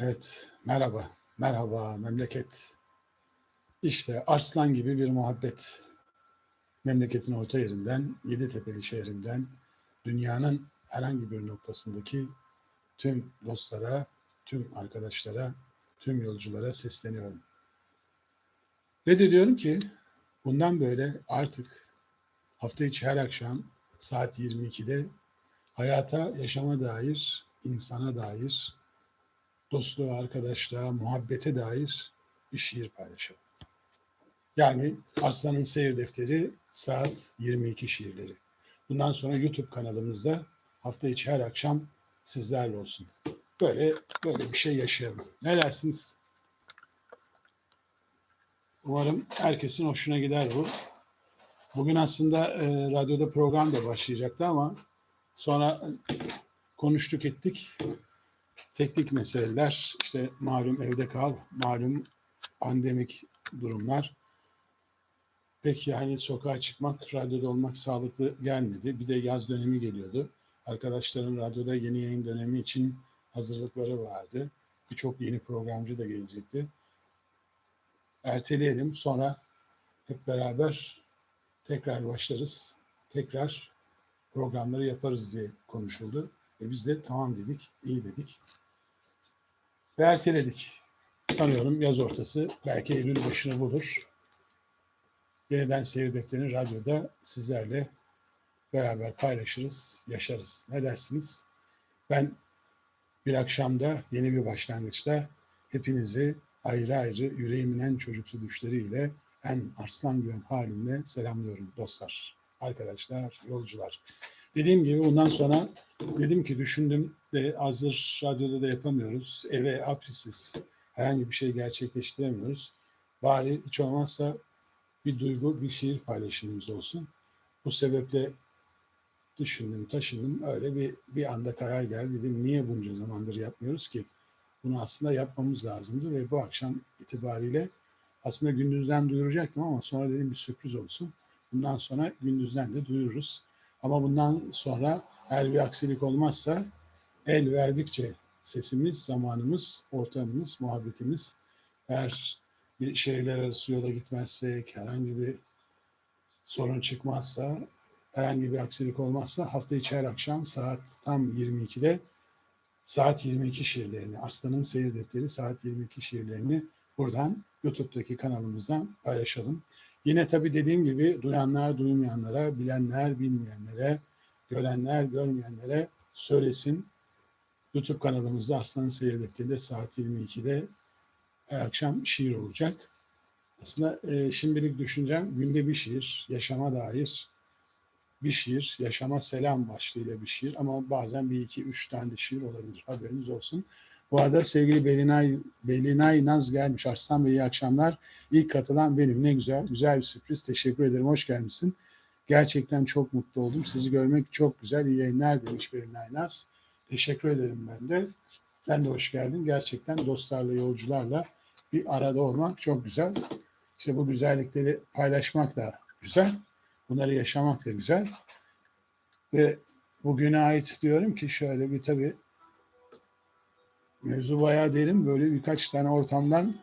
Evet, merhaba, merhaba memleket. İşte Arslan gibi bir muhabbet. Memleketin orta yerinden, Yeditepe'li şehrinden, dünyanın herhangi bir noktasındaki tüm dostlara, tüm arkadaşlara, tüm yolculara sesleniyorum. Ve de diyorum ki bundan böyle artık hafta içi her akşam saat 22'de hayata, yaşama dair, insana dair dostluğa, arkadaşlığa, muhabbete dair bir şiir paylaşalım. Yani Arslan'ın seyir defteri saat 22 şiirleri. Bundan sonra YouTube kanalımızda hafta içi her akşam sizlerle olsun. Böyle böyle bir şey yaşayalım. Ne dersiniz? Umarım herkesin hoşuna gider bu. Bugün aslında e, radyoda program da başlayacaktı ama sonra konuştuk ettik teknik meseleler, işte malum evde kal, malum pandemik durumlar. Pek yani sokağa çıkmak, radyoda olmak sağlıklı gelmedi. Bir de yaz dönemi geliyordu. Arkadaşların radyoda yeni yayın dönemi için hazırlıkları vardı. Birçok yeni programcı da gelecekti. Erteleyelim. Sonra hep beraber tekrar başlarız. Tekrar programları yaparız diye konuşuldu. E biz de tamam dedik, iyi dedik. Ve erteledik. Sanıyorum yaz ortası belki Eylül başını bulur. Yeniden seyir defterini radyoda sizlerle beraber paylaşırız, yaşarız. Ne dersiniz? Ben bir akşamda yeni bir başlangıçta hepinizi ayrı ayrı yüreğimin en çocuksu düşleriyle en arslan güven halimle selamlıyorum dostlar, arkadaşlar, yolcular. Dediğim gibi bundan sonra dedim ki düşündüm de hazır radyoda da yapamıyoruz. Eve aprisiz herhangi bir şey gerçekleştiremiyoruz. Bari hiç olmazsa bir duygu, bir şiir paylaşımımız olsun. Bu sebeple düşündüm, taşındım. Öyle bir bir anda karar geldi. Dedim niye bunca zamandır yapmıyoruz ki? Bunu aslında yapmamız lazımdı ve bu akşam itibariyle aslında gündüzden duyuracaktım ama sonra dedim bir sürpriz olsun. Bundan sonra gündüzden de duyururuz. Ama bundan sonra eğer bir aksilik olmazsa el verdikçe sesimiz, zamanımız, ortamımız, muhabbetimiz eğer bir şehirler arası yola gitmezsek, herhangi bir sorun çıkmazsa, herhangi bir aksilik olmazsa hafta içi her akşam saat tam 22'de saat 22 şiirlerini, Arslan'ın seyir defteri saat 22 şiirlerini buradan YouTube'daki kanalımızdan paylaşalım. Yine tabii dediğim gibi duyanlar duymayanlara, bilenler bilmeyenlere, görenler görmeyenlere söylesin. YouTube kanalımızda Arslan'ın Seyir Defteri'nde saat 22'de her akşam şiir olacak. Aslında e, şimdilik düşüncem günde bir şiir, yaşama dair bir şiir, yaşama selam başlığıyla bir şiir ama bazen bir iki üç tane de şiir olabilir. Haberiniz olsun. Bu arada sevgili Belinay, Belinay Naz gelmiş. Arslan Bey iyi akşamlar. İlk katılan benim. Ne güzel. Güzel bir sürpriz. Teşekkür ederim. Hoş gelmişsin. Gerçekten çok mutlu oldum. Sizi görmek çok güzel. İyi yayınlar demiş Belinay Naz. Teşekkür ederim ben de. Sen de hoş geldin. Gerçekten dostlarla, yolcularla bir arada olmak çok güzel. İşte bu güzellikleri paylaşmak da güzel. Bunları yaşamak da güzel. Ve bugüne ait diyorum ki şöyle bir tabii mevzu bayağı derin. Böyle birkaç tane ortamdan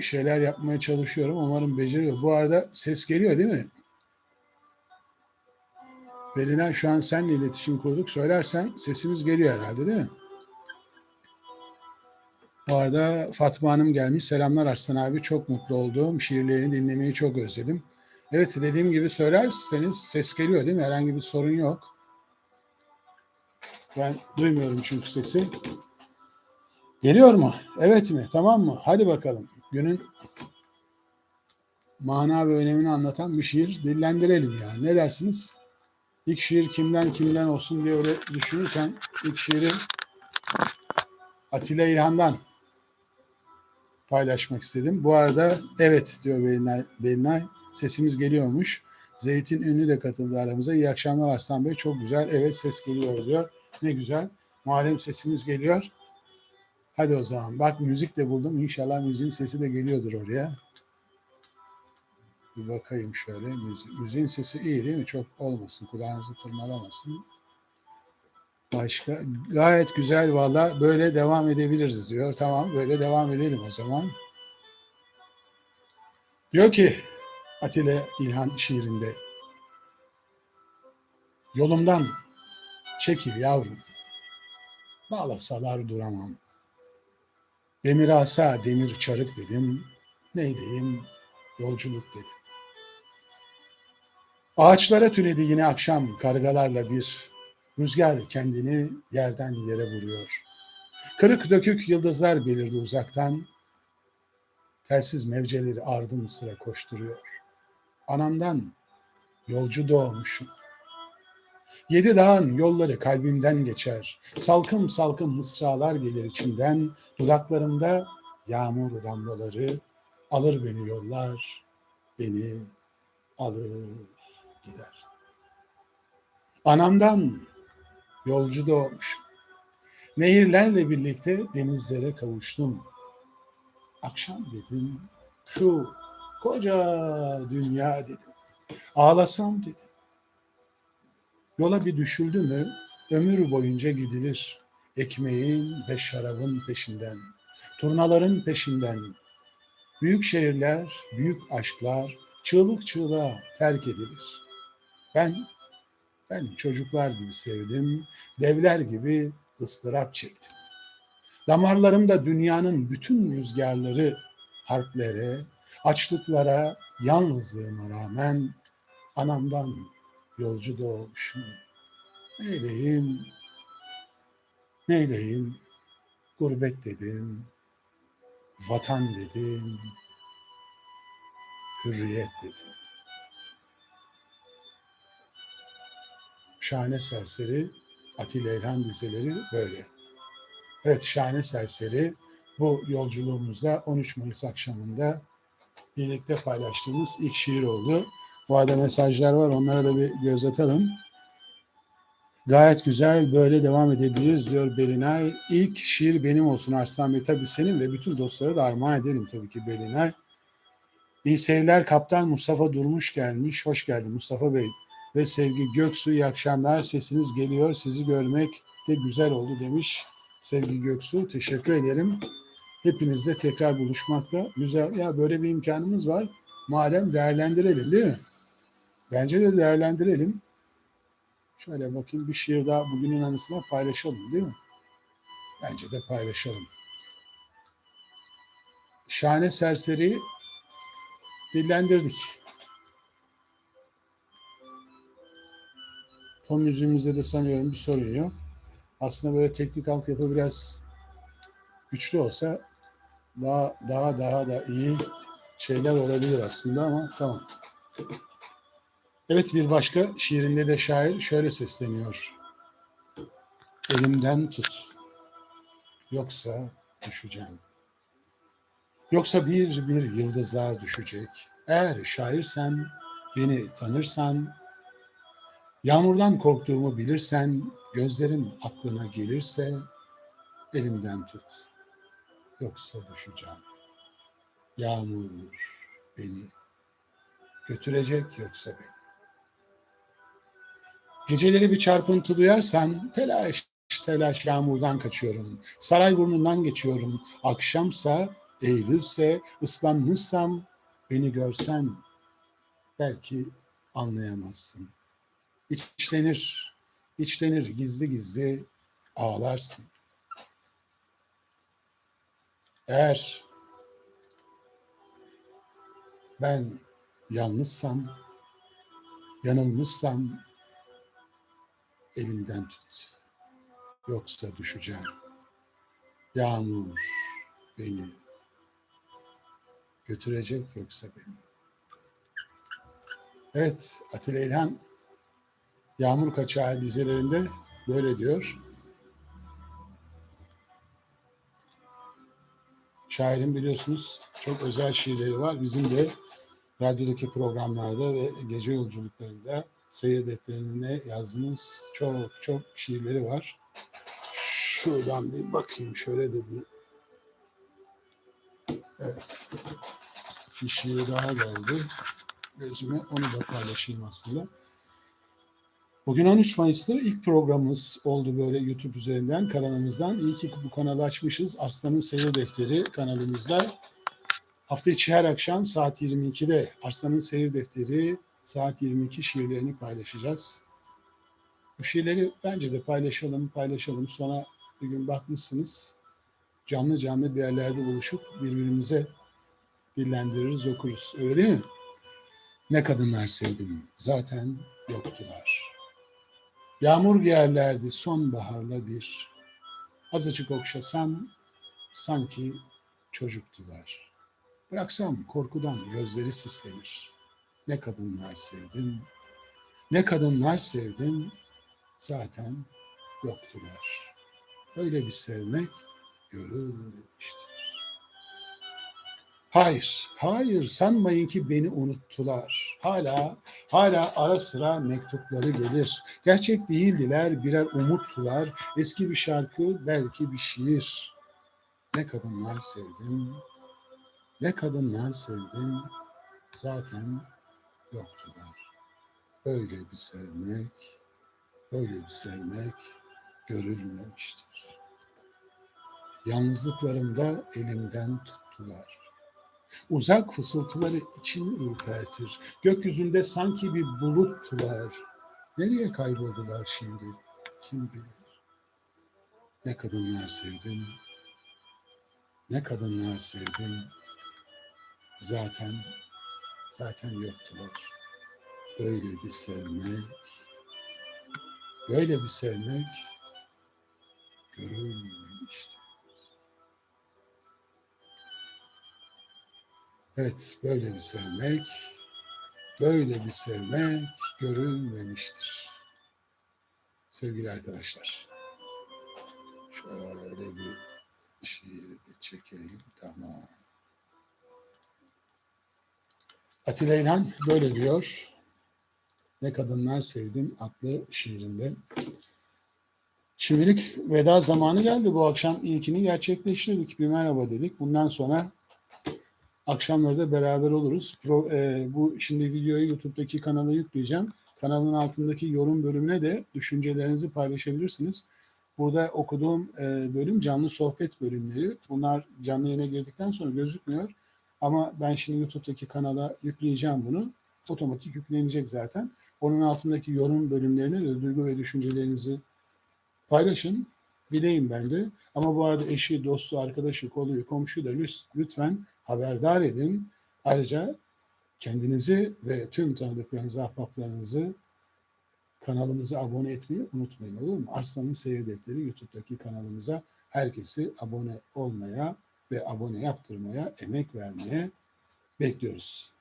şeyler yapmaya çalışıyorum. Umarım beceriyor. Bu arada ses geliyor değil mi? Belinay şu an seninle iletişim kurduk. Söylersen sesimiz geliyor herhalde değil mi? Bu arada Fatma Hanım gelmiş. Selamlar Arslan abi. Çok mutlu oldum. Şiirlerini dinlemeyi çok özledim. Evet dediğim gibi söylerseniz ses geliyor değil mi? Herhangi bir sorun yok. Ben duymuyorum çünkü sesi. Geliyor mu? Evet mi? Tamam mı? Hadi bakalım. Günün mana ve önemini anlatan bir şiir dillendirelim yani. Ne dersiniz? İlk şiir kimden kimden olsun diye öyle düşünürken ilk şiiri Atilla İlhan'dan paylaşmak istedim. Bu arada evet diyor Belinay, Belinay sesimiz geliyormuş. Zeytin Ünlü de katıldı aramıza. İyi akşamlar Arslan Bey. Çok güzel. Evet ses geliyor diyor. Ne güzel. Madem sesimiz geliyor. Hadi o zaman. Bak müzik de buldum. İnşallah müziğin sesi de geliyordur oraya. Bir bakayım şöyle. Müzik, müziğin sesi iyi değil mi? Çok olmasın. Kulağınızı tırmalamasın. Başka gayet güzel valla böyle devam edebiliriz diyor. Tamam böyle devam edelim o zaman. Diyor ki Atilla İlhan şiirinde Yolumdan çekil yavrum. Bağlasalar duramam. Demir asa demir çarık dedim. Neydeyim yolculuk dedim. Ağaçlara tünedi yine akşam kargalarla bir. Rüzgar kendini yerden yere vuruyor. Kırık dökük yıldızlar belirdi uzaktan. Telsiz mevceleri ardım sıra koşturuyor. Anamdan yolcu doğmuşum. Yedi dağın yolları kalbimden geçer. Salkım salkım mısralar gelir içimden. Dudaklarımda yağmur damlaları alır beni yollar, beni alır gider. Anamdan yolcu doğmuş. Nehirlerle birlikte denizlere kavuştum. Akşam dedim, şu koca dünya dedim. Ağlasam dedim. Yola bir düşüldü mü ömür boyunca gidilir. Ekmeğin ve şarabın peşinden, turnaların peşinden. Büyük şehirler, büyük aşklar çığlık çığlığa terk edilir. Ben, ben çocuklar gibi sevdim, devler gibi ıstırap çektim. Damarlarımda dünyanın bütün rüzgarları harplere, açlıklara, yalnızlığıma rağmen anamdan yolcu doğmuşum. Neyleyim, neyleyim, gurbet dedim, vatan dedim, hürriyet dedim. Şahane Serseri, Atilla İlhan dizeleri böyle. Evet, Şahane Serseri bu yolculuğumuzda 13 Mayıs akşamında birlikte paylaştığımız ilk şiir oldu. Bu arada mesajlar var. Onlara da bir göz atalım. Gayet güzel. Böyle devam edebiliriz diyor Belinay. İlk şiir benim olsun Arslan Bey. Tabii senin ve bütün dostlara da armağan edelim tabii ki Belinay. İyi seyirler. Kaptan Mustafa Durmuş gelmiş. Hoş geldin Mustafa Bey. Ve Sevgi Göksu iyi akşamlar. Sesiniz geliyor. Sizi görmek de güzel oldu demiş. Sevgi Göksu. Teşekkür ederim. Hepinizle tekrar buluşmakta. Güzel. Ya böyle bir imkanımız var. Madem değerlendirelim değil mi? Bence de değerlendirelim. Şöyle bakayım bir şiir daha bugünün anısına paylaşalım değil mi? Bence de paylaşalım. Şahane Serseri dillendirdik. Fon müziğimizde de sanıyorum bir sorun yok. Aslında böyle teknik altyapı biraz güçlü olsa daha daha daha da iyi şeyler olabilir aslında ama tamam. Evet bir başka şiirinde de şair şöyle sesleniyor. Elimden tut. Yoksa düşeceğim. Yoksa bir bir yıldızlar düşecek. Eğer şairsen, beni tanırsan, yağmurdan korktuğumu bilirsen, gözlerim aklına gelirse elimden tut. Yoksa düşeceğim. Yağmur beni götürecek yoksa beni. Geceleri bir çarpıntı duyarsan telaş telaş yağmurdan kaçıyorum. Saray burnundan geçiyorum. Akşamsa, Eylülse, ıslanmışsam beni görsen belki anlayamazsın. İçlenir, içlenir gizli gizli ağlarsın. Eğer ben yalnızsam, yanılmışsam elimden tut. Yoksa düşeceğim. Yağmur beni götürecek yoksa beni. Evet Atilla İlhan Yağmur Kaçağı dizelerinde böyle diyor. Şairin biliyorsunuz çok özel şiirleri var. Bizim de radyodaki programlarda ve gece yolculuklarında seyir defterine yazdığımız çok çok şiirleri var. Şuradan bir bakayım şöyle de bir Evet. Bir şiir daha geldi. Gözüme onu da paylaşayım aslında. Bugün 13 Mayıs'ta ilk programımız oldu böyle YouTube üzerinden kanalımızdan. İyi ki bu kanalı açmışız. Arslan'ın Seyir Defteri kanalımızda. Hafta içi her akşam saat 22'de Arslan'ın Seyir Defteri saat 22 şiirlerini paylaşacağız. Bu şiirleri bence de paylaşalım, paylaşalım. Sonra bir gün bakmışsınız canlı canlı bir yerlerde buluşup birbirimize dillendiririz, okuruz. Öyle değil mi? Ne kadınlar sevdim, zaten yoktular. Yağmur giyerlerdi sonbaharla bir. Azıcık okşasam sanki çocuktular. Bıraksam korkudan gözleri sislenir. Ne kadınlar sevdim, ne kadınlar sevdim, zaten yoktular. Öyle bir sevmek görülmemiştir. Hayır, hayır sanmayın ki beni unuttular. Hala, hala ara sıra mektupları gelir. Gerçek değildiler, birer umuttular. Eski bir şarkı, belki bir şiir. Ne kadınlar sevdim, ne kadınlar sevdim, zaten yoktular. Öyle bir sevmek, böyle bir sevmek görülmemiştir. Yalnızlıklarımda elimden tuttular. Uzak fısıltıları içimi ürpertir. Gökyüzünde sanki bir buluttular. Nereye kayboldular şimdi? Kim bilir? Ne kadınlar sevdim. Ne kadınlar sevdim. Zaten zaten yoktular. Böyle bir sevmek, böyle bir sevmek görülmemişti. Evet, böyle bir sevmek, böyle bir sevmek görülmemiştir. Sevgili arkadaşlar, şöyle bir şiiri de çekeyim, tamam. Atilla İlhan böyle diyor. Ne Kadınlar Sevdim adlı şiirinde. Şimdilik veda zamanı geldi. Bu akşam ilkini gerçekleştirdik. Bir merhaba dedik. Bundan sonra akşamları da beraber oluruz. Pro, e, bu şimdi videoyu YouTube'daki kanala yükleyeceğim. Kanalın altındaki yorum bölümüne de düşüncelerinizi paylaşabilirsiniz. Burada okuduğum e, bölüm canlı sohbet bölümleri. Bunlar canlı yayına girdikten sonra gözükmüyor. Ama ben şimdi YouTube'daki kanala yükleyeceğim bunu. Otomatik yüklenecek zaten. Onun altındaki yorum bölümlerine de duygu ve düşüncelerinizi paylaşın. Bileyim ben de. Ama bu arada eşi, dostu, arkadaşı, koluyu, komşu da lütfen haberdar edin. Ayrıca kendinizi ve tüm tanıdıklarınızı, ahbaplarınızı kanalımıza abone etmeyi unutmayın olur mu? Arslan'ın Seyir Defteri YouTube'daki kanalımıza herkesi abone olmaya ve abone yaptırmaya, emek vermeye bekliyoruz.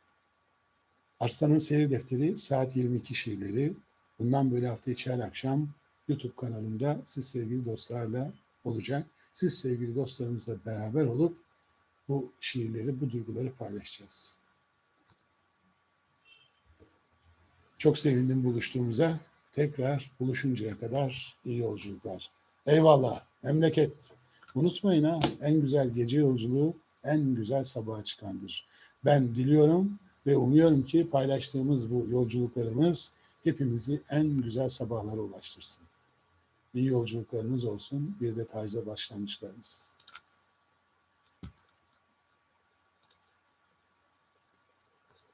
Arslan'ın Seyir Defteri saat 22 şiirleri. Bundan böyle hafta içi her akşam YouTube kanalımda siz sevgili dostlarla olacak. Siz sevgili dostlarımızla beraber olup bu şiirleri, bu duyguları paylaşacağız. Çok sevindim buluştuğumuza. Tekrar buluşuncaya kadar iyi yolculuklar. Eyvallah memleket. Unutmayın ha en güzel gece yolculuğu en güzel sabaha çıkandır. Ben diliyorum ve umuyorum ki paylaştığımız bu yolculuklarımız hepimizi en güzel sabahlara ulaştırsın. İyi yolculuklarınız olsun. Bir de tacize başlangıçlarınız.